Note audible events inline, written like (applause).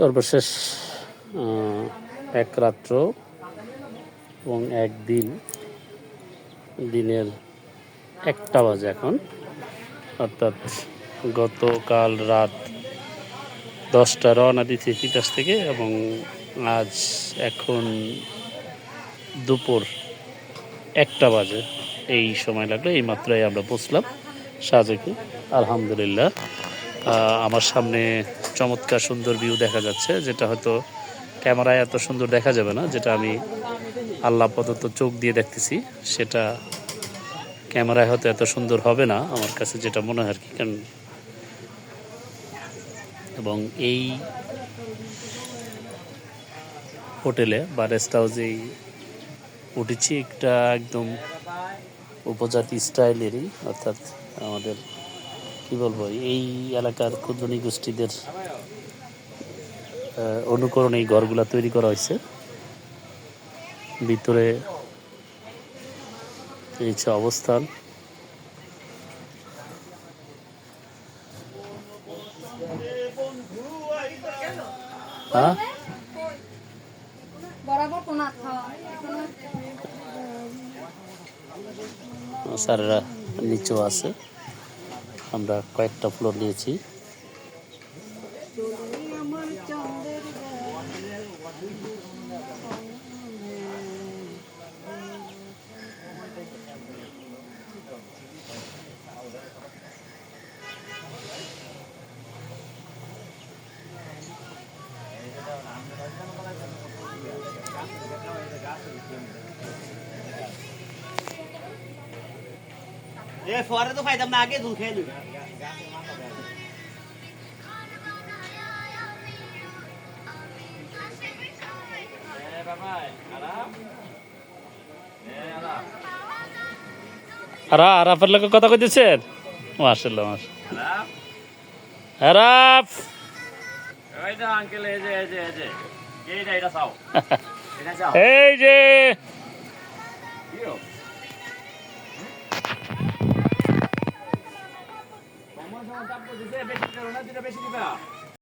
সর্বশেষ এক রাত্র এবং একদিন দিনের একটা বাজে এখন। অর্থাৎ গতকাল রাত দশটা রওনা দিচ্ছি তিতাস থেকে এবং আজ এখন দুপুর একটা বাজে। এই সময় লাগল, এই মাত্রায় আমরা পৌঁছলাম সাজেকে। আলহামদুলিল্লাহ। আমার সামনে চমৎকার সুন্দর ভিউ দেখা যাচ্ছে, যেটা হয়তো ক্যামেরায় এত সুন্দর দেখা যাবে না, যেটা আমি আল্লাহ প্রদত্ত চোখ দিয়ে দেখতেছি, সেটা ক্যামেরায় হয়তো এত সুন্দর হবে না, আমার কাছে যেটা মনে হয় আর কি, কারণ এবং এই হোটেলে বা রেস্ট হাউসেই উঠেছি একটা একদম উপজাতি স্টাইলেরই অর্থাৎ আমাদের কি বলব এই এলাকার ক্ষুদ্র গোষ্ঠীদের অনুকরণে এই ঘরগুলা তৈরি করা হয়েছে। ভিতরে এই অবস্থান। হ্যাঁ? স্যারেরা নিচেও আছে। আমরা কয়েকটা ফ্লোর নিয়েছি। এ ফোয়ারে তো পাইতাম না আগে দুধ খেয়ে নিবি আর আরাফের লোক কথা কইতেছেন আরাফ! এই যে এই যে এই যে (laughs) চাও। এই যে! বেশি দিবা?